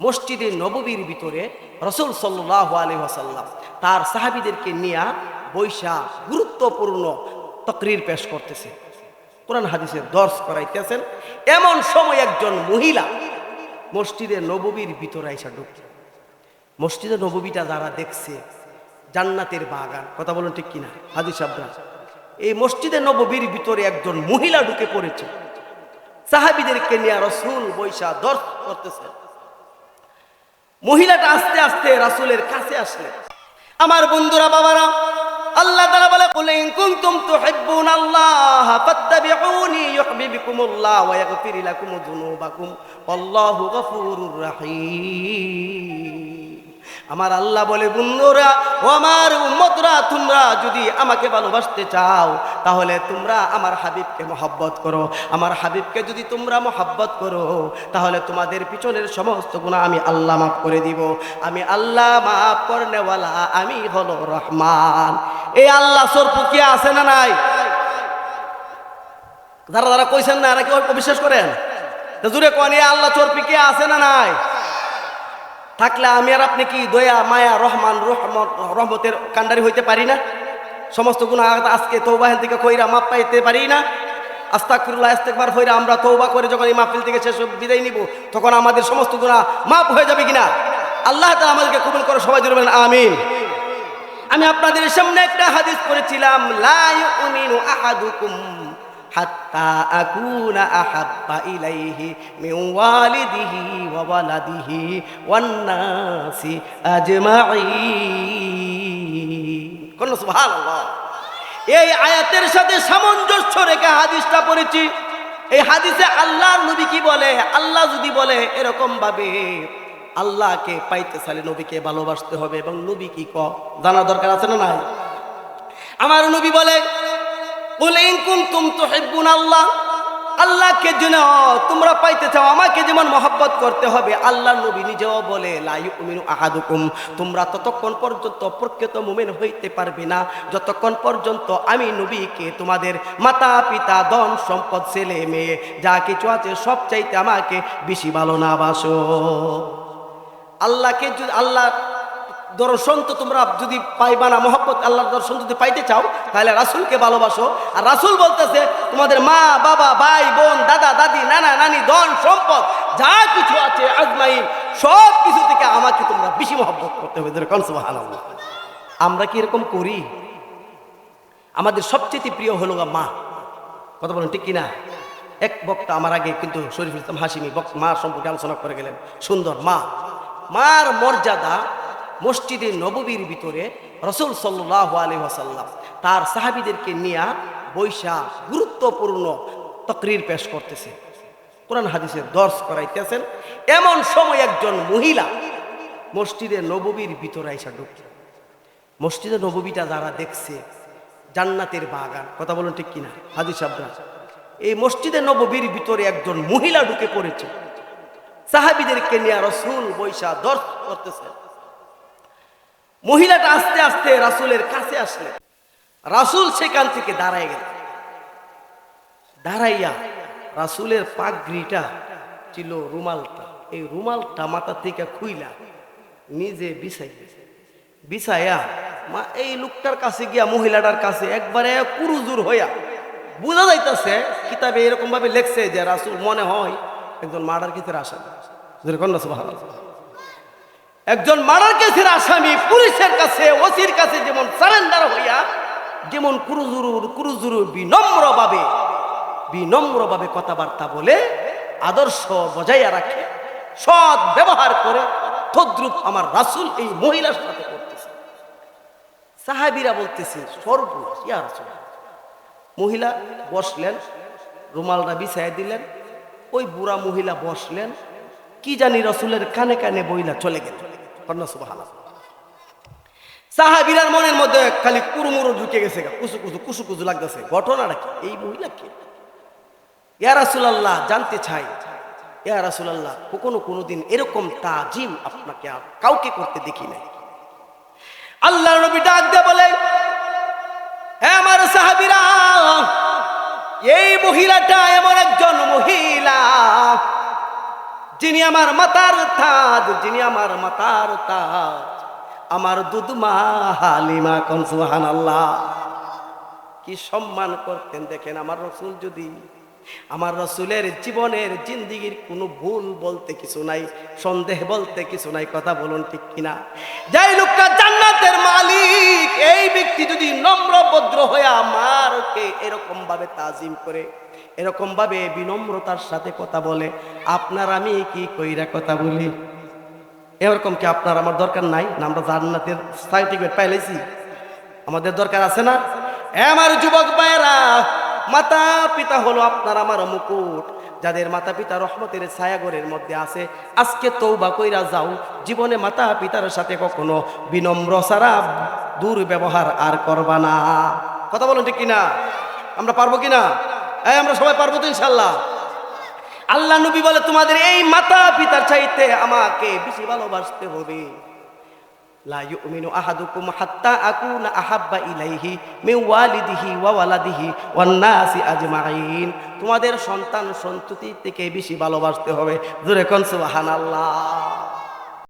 মসজিদে নববীর ভিতরে রসুল সাল্লাহ আলী তার সাহাবিদেরকে নিয়ে বৈশা গুরুত্বপূর্ণ তকরির পেশ করতেছে। কোরআন হাদিসের দর্শ করাইতেছেন, এমন সময় একজন মহিলা মসজিদে নববীর ভিতরে আইসা ঢুকছে মসজিদে নববীটা যারা দেখছে, জান্নাতের বাগান, কথা বলুন ঠিক কিনা? হাদিস সাবরা এই মসজিদে নববীর ভিতরে একজন মহিলা ঢুকে পড়েছে। সাহাবিদেরকে নিয়ে রসুল বৈশা দর্শ করতেছে। মহিলাটা আস্তে আস্তে রাসুলের কাছে আসলে। আমার বন্ধুরা, বাবারা, আল্লাহ তাআলা বলে, কুল ইন কুনতুম তুহিব্বুনাল্লাহ ফাত্তাবিউনি ইউহিব্বুকুমুল্লাহ ওয়া ইয়াগফির লাকুম যুনুবাকুম আল্লাহু গফুরুর রাহিম। আমার আল্লাহ বলে, বন্ধুরা ও আমার উম্মতরা, তোমরা যদি আমাকে ভালোবাসতে চাও তাহলে তোমরা আমার হাবিবকে মহব্বত করো। আমার হাবিবকে যদি তোমরা মহব্বত করো, তাহলে তোমাদের পিছনের সমস্ত গুণা আমি আল্লাহ মাফ করে দিব। আমি আল্লাহ মাফ করনেওয়ালা আমি হলো রহমান। এই আল্লাহ সরপু কি আছে না নাই? যারা যারা কইছেন না, এরা কি বিশ্বাস করেন? জুড়ে কন, এ আল্লাহ চোরপি কে আছে না নাই? থাকলে আমি আর আপনি কি দয়া, মায়া, রহমান, রহমত, রহমতের কান্ডারি হইতে পারি না? সমস্ত গুণ আজকে তৌবাহের থেকে কইরা মাপ পাইতে পারি না। আস্তাকুল্লাহ ইস্তেকবার হইরা আমরা তৌবা করে যখন এই মাহফিল থেকে শেষ বিদায় নিব, তখন আমাদের সমস্ত গুণা মাপ হয়ে যাবে কিনা? আল্লাহ তাআলা আমাদেরকে কবুল করে, সবাই জুড়বেন আমিন। আমি আপনাদের সামনে একটা হাদিস পড়েছিলাম, লা ইউমিনু আহাদুকুম হাত্তা আকুনা আহাব্বা ইলাইহি মিন ওয়ালিদিহি ওয়া ওয়ালাদিহি ওয়ান নাসি আজমাইন এই আয়াতের সাথে সামঞ্জস্য রেখে হাদিসটা পড়েছি। এই হাদিসে আল্লাহর নবী কি বলে? আল্লাহ যদি বলে এরকম ভাবে আল্লাহকে পাইতে চাইলে নবীকে ভালোবাসতে হবে এবং নবী কি ক? জানা দরকার আছে না নাই? আমার নবী বলে বলে কুনতুম তুহিব্বুন আল্লাহ আল্লাহকে যেন তোমরা পাইতে চাও, আমাকে যেমন মহব্বত করতে হবে। আল্লাহ নবী নিজেও বলে, লা ইউমিনু আহাদুকুম। তোমরা ততক্ষণ পর্যন্ত প্রকৃত মুমিন হইতে পারবে না। যতক্ষণ পর্যন্ত আমি নবীকে তোমাদের মাতা, পিতা, ধন, সম্পদ, ছেলে, মেয়ে, যা কিছু আছে সব চাইতে আমাকে বেশি ভালো না বাসো। আল্লাহকে যদি, আল্লাহ দর্শন তো তোমরা যদি পাইবা না, মহব্বত, আল্লাহর দর্শন যদি পাইতে চাও, তাহলে রাসুলকে ভালোবাসো। আর রাসুল বলতেছে, তোমাদের মা, বাবা, ভাই, বোন, দাদা, দাদি, নানা, নানি, ধন, সম্পদ, যা কিছু আছে, আজমাইন, সব কিছু থেকে আমাকে তোমরা বেশি মহব্বত করতে হবে। আমরা কি এরকম করি? আমাদের সবচেয়ে প্রিয় হলো মা। কথা বলেন ঠিক কিনা? এক বক্তা আমার আগে কিন্তু শরীফুল ইসলাম হাসিমি মা সম্পর্কে আলোচনা করে গেলেন। সুন্দর মা। মার মর্যাদা মসজিদে নববীর ভিতরে রসুল সাল্লাহ আলী ওয়াসাল্লাম তার সাহাবিদেরকে নিয়ে বৈশা গুরুত্বপূর্ণ তকরির পেশ করতেছে। কোরআন হাদিসের দর্শ করাইতেছেন, এমন সময় একজন মহিলা মসজিদে নববীর ভিতরে আইসা ঢুকছে মসজিদে নববীটা যারা দেখছে, জান্নাতের বাগান, কথা বলুন ঠিক কিনা? হাদিস সাবরা এই মসজিদে নববীর ভিতরে একজন মহিলা ঢুকে পড়েছে। সাহাবিদেরকে নিয়ে রসুল বৈশা দর্শ করতেছে। মহিলাটা আস্তে আস্তে রাসুলের কাছে আসলে। রাসুল সেখান থেকে দাঁড়ায় গেল। দাঁড়াইয়া রাসুলের পাগড়িটা ছিল রুমালটা। এই রুমালটা মাথা থেকে খুইলা নিজে বিছাই বিছাইয়া মা, এই লোকটার কাছে গিয়া মহিলাটার কাছে একবারে কুরুজুর হইয়া বোঝা যাইতেছে, কিতাবে এরকম ভাবে লেখছে যে রাসুল মনে হয় একজন মার্ডার কেসের আসামি। যেরকম না। একজন মার্ডার কেসের আসামি পুলিশের কাছে, ওসির কাছে যেমন সারেন্ডার হইয়া, যেমন কুরুজুরুর কুরুজুরু বিনম্রভাবে বিনম্রভাবে কথাবার্তা বলে, আদর্শ বজাইয়া রাখে, সৎ ব্যবহার করে, তদ্রুপ আমার রাসুল এই মহিলার সাথে করতেছে সাহাবিরা বলতেছে, সর্বনাশ মহিলা বসলেন রুমালটা বিছাই দিলেন, ওই বুড়া মহিলা বসলেন, কি জানি রসুলের কানে কানে বইলা চলে গেল। সাহাবিরার মনের মধ্যে খালি কুরুমুরু ঢুকে গেছে কুসু কুসু কুসু কুসু লাগতেছে। ঘটনাটা কি? এই মহিলা কি? জানতে চাই। ইয়া কখনো কোনোদিন এরকম তাজিম আপনাকে আর কাউকে করতে দেখি নাই? আল্লাহ নবী ডাক দিয়ে বলে হ্যাঁ আমার সাহাবিরা, এই মহিলাটা এমন একজন মহিলা যিনি আমার মাতার তাজ, যিনি আমার মাতার তাজ, আমার দুধমা হালিমা কনসুহান আল্লাহ কি সম্মান করতেন দেখেন আমার রসুল যদি, আমার রসুলের জীবনের জিন্দিগির কোনো ভুল বলতে কিছু নাই, সন্দেহ বলতে কিছু নাই, কথা বলুন ঠিক কিনা? যাই লোকটা জান্নাতের মালিক। এই ব্যক্তি যদি নম্র ভদ্র হয়ে আমারকে এরকম ভাবে তাজিম করে, এরকম ভাবে বিনম্রতার সাথে কথা বলে, আপনার আমি কি কইরা কথা বলি? এরকম কি আপনার আমার দরকার নাই? না, আমরা জান্নাতের সার্টিফিকেট পাইলেছি। আমাদের দরকার আছে না? আমার যুবক ভাইয়েরা মাতা পিতা হলো আপনার আমার মুকুট। যাদের মাতা পিতা রহমতের ছায়াগরের মধ্যে আছে, আজকে তৌবা কইরা যাও, জীবনে মাতা পিতার সাথে কখনো বিনম্র সারা দুর্ব্যবহার আর করবা না। কথা বলুন ঠিক কিনা? আমরা পারব কিনা? এই, আমরা সবাই পারব তো ইনশাল্লাহ আল্লাহ নবী বলে, তোমাদের এই মাতা পিতার চাইতে আমাকে বেশি ভালোবাসতে হবে। লা ইউমিনু আহাদুকুম হাত্তা আকুনা আহাব্বা ইলাইহি মিন ওয়ালিদিহি ওয়া ওয়ালাদিহি ওয়ান নাসি আজমাইন তোমাদের সন্তান সন্ততি থেকে বেশি ভালোবাসতে হবে। দূরে কোন সুবহানাল্লাহ।